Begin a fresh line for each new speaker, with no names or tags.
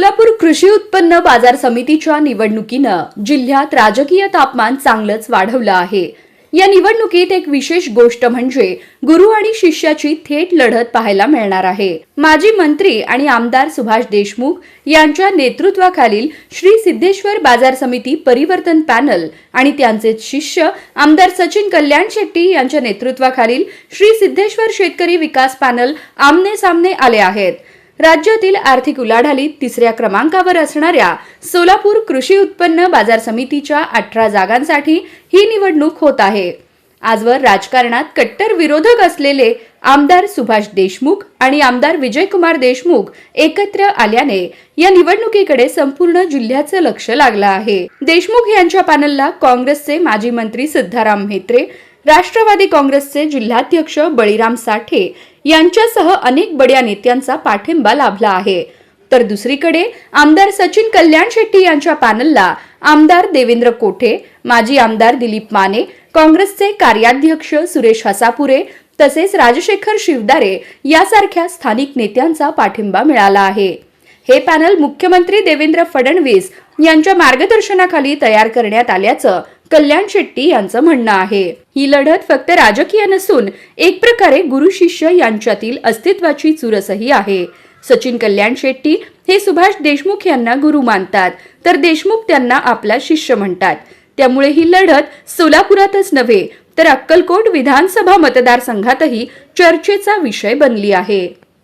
सोलापूर कृषी उत्पन्न बाजार समितीच्या निवडणुकीनं जिल्ह्यात राजकीय तापमान चांगलंच वाढवलं आहे. या निवडणुकीत एक विशेष गोष्ट म्हणजे गुरु आणि शिष्याची थेट लढत पाहायला मिळणार आहे. माजी मंत्री आणि आमदार सुभाष देशमुख यांच्या नेतृत्वाखालील श्री सिद्धेश्वर बाजार समिती परिवर्तन पॅनल आणि त्यांचे शिष्य आमदार सचिन कल्याण शेट्टी यांच्या नेतृत्वाखालील श्री सिद्धेश्वर शेतकरी विकास पॅनल आमने सामने आले आहेत. राज्यातील आर्थिक उलाढालीत तिसऱ्या क्रमांकावर असणाऱ्या सोलापूर कृषी उत्पन्न बाजार समितीच्या अठरा जागांसाठी ही निवडणूक होत आहे. आजवर राजकारणात कट्टर विरोधक असलेले आमदार सुभाष देशमुख आणि आमदार विजयकुमार देशमुख एकत्र आल्याने या निवडणुकीकडे संपूर्ण जिल्ह्याचं लक्ष लागलं आहे. देशमुख यांच्या पॅनलला काँग्रेसचे माजी मंत्री सिद्धाराम म्हेत्रे राष्ट्रवादी काँग्रेसचे जिल्हाध्यक्ष बळीराम साठे यांच्यासह अनेक बड्या नेत्यांचा पाठिंबा लाभला आहे. तर दुसरीकडे आमदार सचिन कल्याण शेट्टी यांच्या पॅनलला आमदार देवेंद्र कोठे माजी आमदार दिलीप माने काँग्रेसचे कार्याध्यक्ष सुरेश हसापुरे तसेच राजशेखर शिवदारे यासारख्या स्थानिक नेत्यांचा पाठिंबा मिळाला आहे. हे पॅनल मुख्यमंत्री देवेंद्र फडणवीस यांच्या मार्गदर्शनाखाली तयार करण्यात आल्याचं कल्याण शेट्टी यांचं म्हणणं आहे. ही लढत फक्त राजकीय नसून एक प्रकारे गुरु शिष्य यांच्यातील अस्तित्वाची चुरसही आहे. सचिन कल्याण शेट्टी हे सुभाष देशमुख यांना गुरु मानतात तर देशमुख त्यांना आपला शिष्य म्हणतात. त्यामुळे ही लढत सोलापुरातच नव्हे तर अक्कलकोट विधानसभा मतदारसंघातही चर्चेचा विषय बनली आहे.